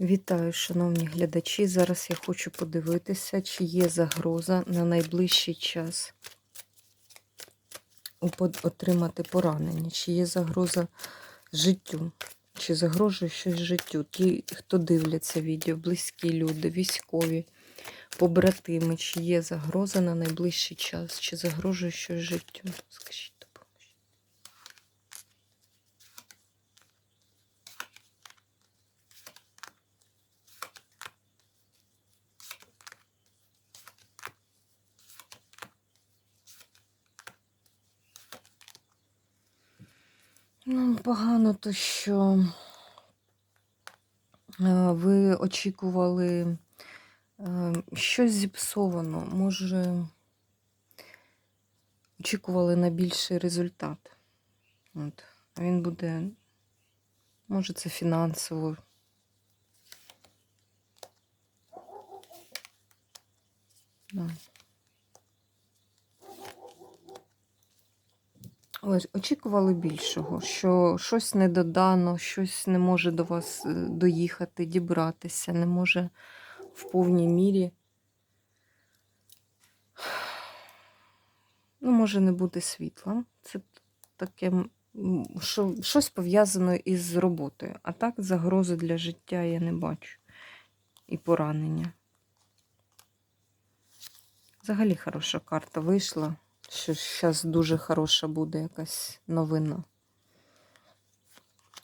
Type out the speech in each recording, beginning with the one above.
Вітаю, шановні глядачі. Зараз я хочу подивитися, чи є загроза на найближчий час отримати поранення, чи є загроза життю, чи загрожує щось життю. Ті, хто дивляться відео, близькі люди, військові, побратими, чи є загроза на найближчий час, чи загрожує щось життю. Скажіть Ну, погано то, що е, ви очікували е, щось зіпсовано, може, очікували на більший результат. От. Він буде, може, це фінансово. Да. Ось, очікували більшого, що щось не додано, щось не може до вас е, доїхати, дібратися, не може в повній мірі. Ну, може не бути світла. Це таке, що щось пов'язано із роботою. А так загрози для життя я не бачу. І поранення. Взагалі хороша карта вийшла що зараз дуже хороша буде якась новина.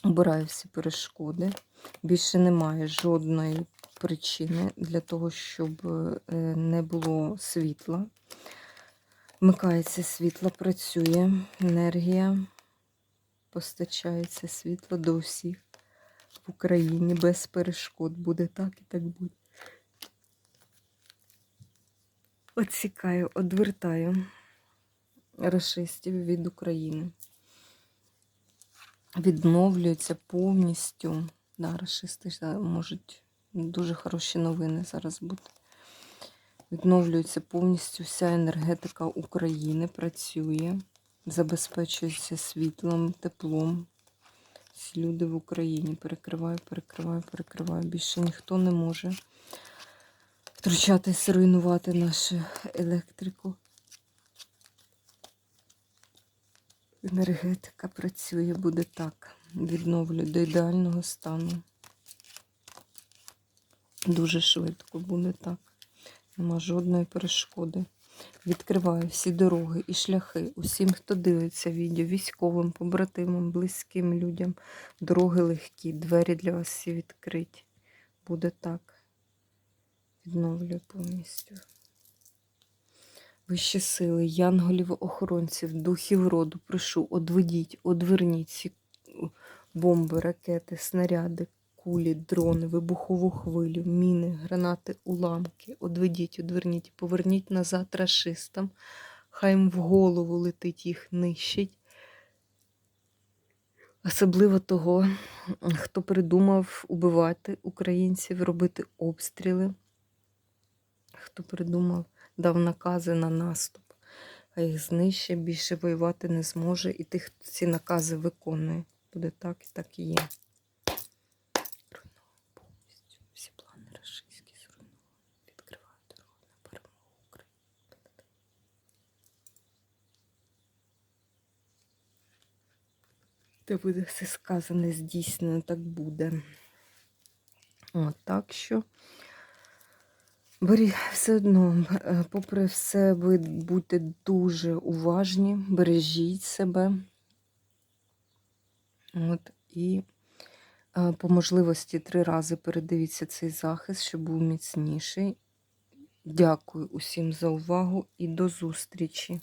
Обираю всі перешкоди. Більше немає жодної причини для того, щоб е, не було світла. Вмикається світло, працює енергія, постачається світло до всіх в Україні без перешкод. Буде так і так буде. Отсікаю, одвертаю расистів від України. Відновлюються повністю. Да, расисти можуть дуже хороші новини зараз бути. Відновлюється повністю вся енергетика України, працює, забезпечується світлом, теплом. Всі люди в Україні перекриваю, перекриваю, перекриваю. Більше ніхто не може втручатись, руйнувати нашу електрику. Енергетика працює, буде так. Відновлю до ідеального стану. Дуже швидко буде так. Нема жодної перешкоди. Відкриваю всі дороги і шляхи усім, хто дивиться відео, військовим, побратимам, близьким людям. Дороги легкі, двері для вас всі відкриті. Буде так. Відновлюю повністю. Вищі сили, янголів, охоронців, духів роду, прошу, одведіть, одверніть ці бомби, ракети, снаряди, кулі, дрони, вибухову хвилю, міни, гранати, уламки. Одведіть, одверніть, поверніть назад рашистам. Хай їм в голову летить, їх нищить. Особливо того, хто придумав убивати українців, робити обстріли, хто придумав дав накази на наступ, а їх знищить, більше воювати не зможе. І тих, хто ці накази виконує. Буде так і так і є. Де буде все сказане, здійснено, так буде. От, так що. Беріть все одно, е, попри все, ви будьте дуже уважні, бережіть себе. От, І е, по можливості три рази передивіться цей захист, щоб був міцніший. Дякую усім за увагу і до зустрічі!